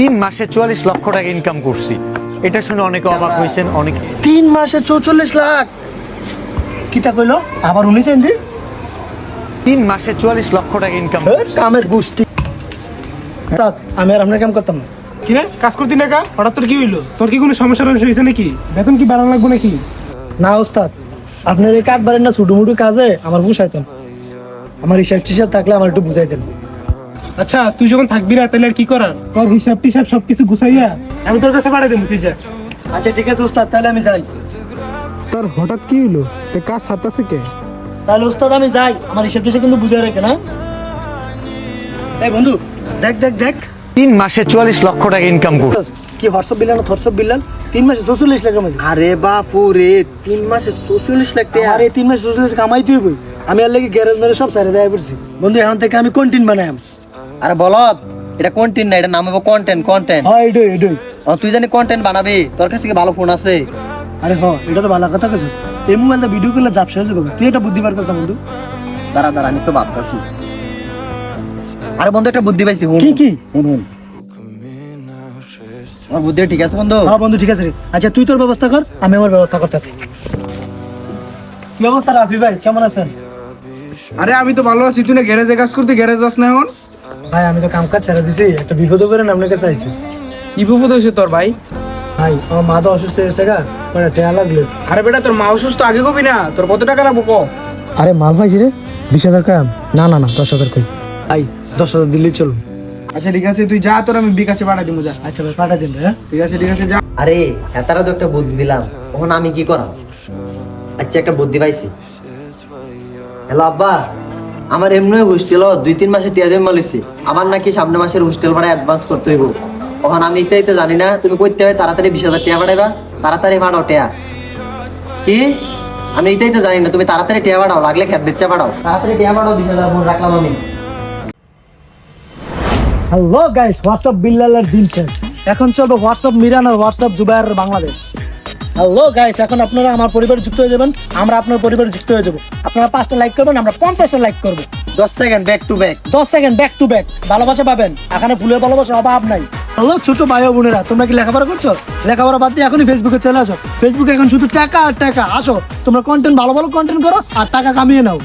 তিন মাসে চুয়াল্লিশ লক্ষ টাকা ইনকাম করছি। এটা শুনে অনেকে অবাক হয়েছেন অনেকে তিন মাসে চৌচল্লিশ লাখ। কিতা কইলো? আবার উনিশ এনজি? তিন মাসে চুয়াল্লিশ লক্ষ টাকা ইনকাম কামের গোষ্ঠী। তা, আমি আর আপনার কাম করতাম না। কিরে কাজ করতি না কা হঠাৎ তোর কি হইল? তোর কি কোনো সমস্যা টমস্যা হয়েছে নাকি? বেতন কি বাড়ানো লাগবে নাকি? না ওস্তাদ। আপনার এই কাঠ বারেন না ছুটু মুটু কাজে আমার বুঝাইতেন আমার হিসাব টিসাব থাকলে আমার একটু বুঝাই দেন আচ্ছা তুই যখন থাকবি না তাহলে আর কি করার? তোর হিসাব টিসাব সবকিছু গুছাইয়া আমি তোর কাছে পাঠাই দেবো তুই যা। আচ্ছা ঠিক আছে ওস্তাদ তাহলে আমি যাই। তোর হঠাৎ কি হইল? তুই কাজ ছাড়তাছে কে? তাহলে ওস্তাদ আমি যাই। আমার হিসাব টিসাব কিন্তু বুঝাই রেখে না? এই বন্ধু দেখ দেখ দেখ। তিন মাসে চুয়াল্লিশ লক্ষ টাকা ইনকাম করছি কি হোয়াটসঅ্যাপ বিল না হোয়াটসঅ্যাপ বিল তিন মাসে চৌচল্লিশ লাখ কামাইছে আরে বাপু রে তিন মাসে চৌচল্লিশ লাখ টাকা। আর তিন মাসে চৌচল্লিশ কামাই তুই বই আমি আর লেগে গ্যারেজ মেরে সব সারে দেয় পড়ছি বন্ধু এখন থেকে আমি কন্টিন বানাই আরে বলত এটা কন্টেন্ট না এটা নাম হবে কন্টেন্ট কন্টেন্ট হ্যাঁ এডই এডই তুই জানি কন্টেন্ট বানাবি তোর কাছে কি ভালো ফোন আছে? আরে হ এটা তো ভালো কথা কইছিস। এই মোবাইলটা ভিডিও করলে জাপসা হয়ে যাবে তুই এটা বুদ্ধি বার বন্ধু। দাঁড়া দাঁড়া আমি তো ভাবতেছি। আরে বন্ধু একটা বুদ্ধি পাইছি হুন কি কি? হুন হুন। আমার বুদ্ধি ঠিক আছে বন্ধু? হ্যাঁ বন্ধু ঠিক আছে রে। আচ্ছা তুই তোর ব্যবস্থা কর আমি আমার ব্যবস্থা করতেছি। কি অবস্থা রাফি ভাই কেমন আছেন? আরে আমি তো ভালো আছি তুই না গ্যারেজে কাজ করতে গ্যারেজ যাস না এখন? ভাই আমি তো কাম কাজ ছেড়ে দিছি একটা বিপদ করে আপনার কাছে আইছি। কি বিপদ হয়েছে তোর ভাই? ভাই আমার মা তো অসুস্থ হয়েছে গা কয়টা টেয়া লাগল। আরে বেটা তোর মা অসুস্থ আগে কবি না তোর কত টাকা লাগবো ক? আরে মাল পাইছি রে বিশ হাজার কাম না না না দশ হাজার কই? ভাই দশ হাজার দিলেই চলুন। আচ্ছা ঠিক আছে তুই যা তোর আমি বিকাশে পাঠাই দিব যা। আচ্ছা ভাই পাঠা দিন হ্যাঁ। ঠিক আছে ঠিক আছে যা। আরে এতারা তো একটা বুদ্ধি দিলাম তখন আমি কি করাম? আচ্ছা একটা বুদ্ধি পাইছি। হ্যালো আব্বা। আমার এমনি হোস্টেল দুই, তিন মাসে টিয়া জমা লইছি আমার নাকি সামনে মাসের হোস্টেল ভাড়া অ্যাডভান্স করতে হইব। তখন আমি ইত্যাদিতে জানি না, তুমি করতে হবে তাড়াতাড়ি বিশ হাজার টিয়া পাঠাইবা তাড়াতাড়ি পাঠাও টিয়া। কি? আমি ইত্যাদিতে জানি না, তুমি তাড়াতাড়ি টিয়া পাঠাও লাগলে খেত বেচা পাঠাও তাড়াতাড়ি টিয়া পাঠাও বিশ হাজার ফোন রাখলাম আমি। হ্যালো গাইস হোয়াটসঅ্যাপ বিল্লালের দিন এখন চলবে হোয়াটসঅ্যাপ মিরান আর WhatsApp Zubair Bangladesh hello guys এখন আপনারা আমার পরিবারে যুক্ত হয়ে যাবেন আমরা আপনার পরিবারে যুক্ত হয়ে যাব। আপনারা পাঁচটা লাইক করবেন আমরা পঞ্চাশটা লাইক করব। দশ সেকেন্ড ব্যাক টু ব্যাক দশ সেকেন্ড ব্যাক টু ব্যাক ভালোবাসা পাবেন এখানে ফুলের ভালোবাসা অভাব নাই। হ্যালো ছোট ভাই ও বোনেরা তোমরা কি লেখাপড়া করছ? লেখাপড়া বাদ দিয়ে এখনই ফেসবুকে চলে আসো। ফেসবুকে এখন শুধু টাকা আর টাকা। আসো তোমরা কন্টেন্ট ভালো ভালো কন্টেন্ট করো আর টাকা কামিয়ে নাও।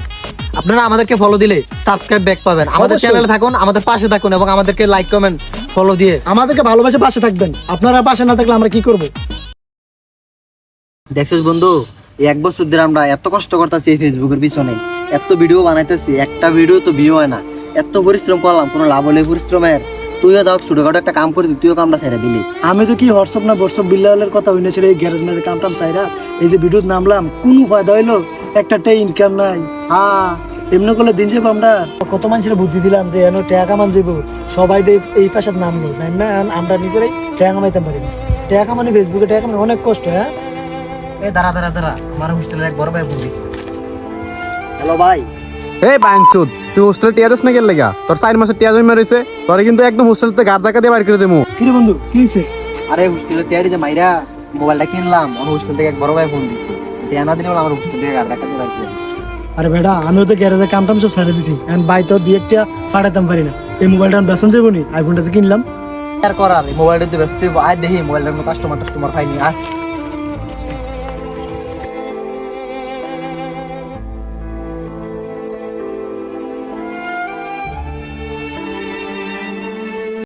আপনারা আমাদেরকে ফলো দিলে সাবস্ক্রাইব ব্যাক পাবেন। আমাদের অবশ্যই। চ্যানেলে থাকুন আমাদের পাশে থাকুন এবং আমাদেরকে লাইক কমেন্ট ফলো দিয়ে আমাদেরকে ভালোবাসে পাশে থাকবেন। আপনারা পাশে না থাকলে আমরা কি করব? দেখছিস বন্ধু এক বছর ধরে আমরা এত কষ্ট করতেছি এই ফেসবুকের পিছনে। এত ভিডিও বানাইতেছি, একটা ভিডিও তো ভিউ হয় না। এত পরিশ্রম করলাম, কোনো লাভ হলে পরিশ্রমের। তুইও দাও ছোটখাটো একটা কাম করে তুইও কামটা ছেড়ে দিলি। আমি তো কি হোয়াটসঅ্যাপ না হোয়াটসঅ্যাপ বিল্লালের কথা হইনেছিল এই গ্যারেজ ম্যাচে কাম টাম চাইরা এই যে ভিডিও নামলাম, কোনো ফায়দা হইল? একটা টে ইনকাম নাই। হ্যাঁ এমনি করলে দিন যাব আমরা? কত মানুষের বুদ্ধি দিলাম যে এনে টাকা কামান যাব সবাই এই পাশে নামলো। না আমরা নিজেরাই টাকা কামাইতে পারি না। টাকা কামানি ফেসবুকে টাকা কামানি অনেক কষ্ট হ্যাঁ? এ দাঁড়া দাঁড়া দাঁড়া। আমার হোস্টেলের এক বড় ভাই ফোন দিছে। হ্যালো ভাই। এই তুই হোস্টেল টিয়া দিস না গেল লেগা? তোর চার মাসের টিয়া জমি তোরে কিন্তু একদম হোস্টেল থেকে গার ধাক্কা দিয়ে বাইর করে দেবো। কিরে বন্ধু কি হয়েছে আরে হোস্টেলে টিয়ারি যে মাইরা মোবাইলটা কিনলাম আমার হোস্টেল থেকে এক বড় ভাই ফোন দিছে। টিয়া না দিলে বলে আমার হোস্টেল থেকে গাড় দেখা দিয়ে বাইর করে আরে বেটা আমিও তো গ্যারেজে কাম টাম সব ছাড়ে দিছি এখন বাই তো দিয়ে একটা পাঠাতাম পারি না। এই মোবাইলটা আমি বেসন যাব নি আইফোনটা যে কিনলাম। আর করার মোবাইলটা তো ব্যস্ত আয় দেখি মোবাইলটার কাস্টমার টাস্টমার পাইনি আর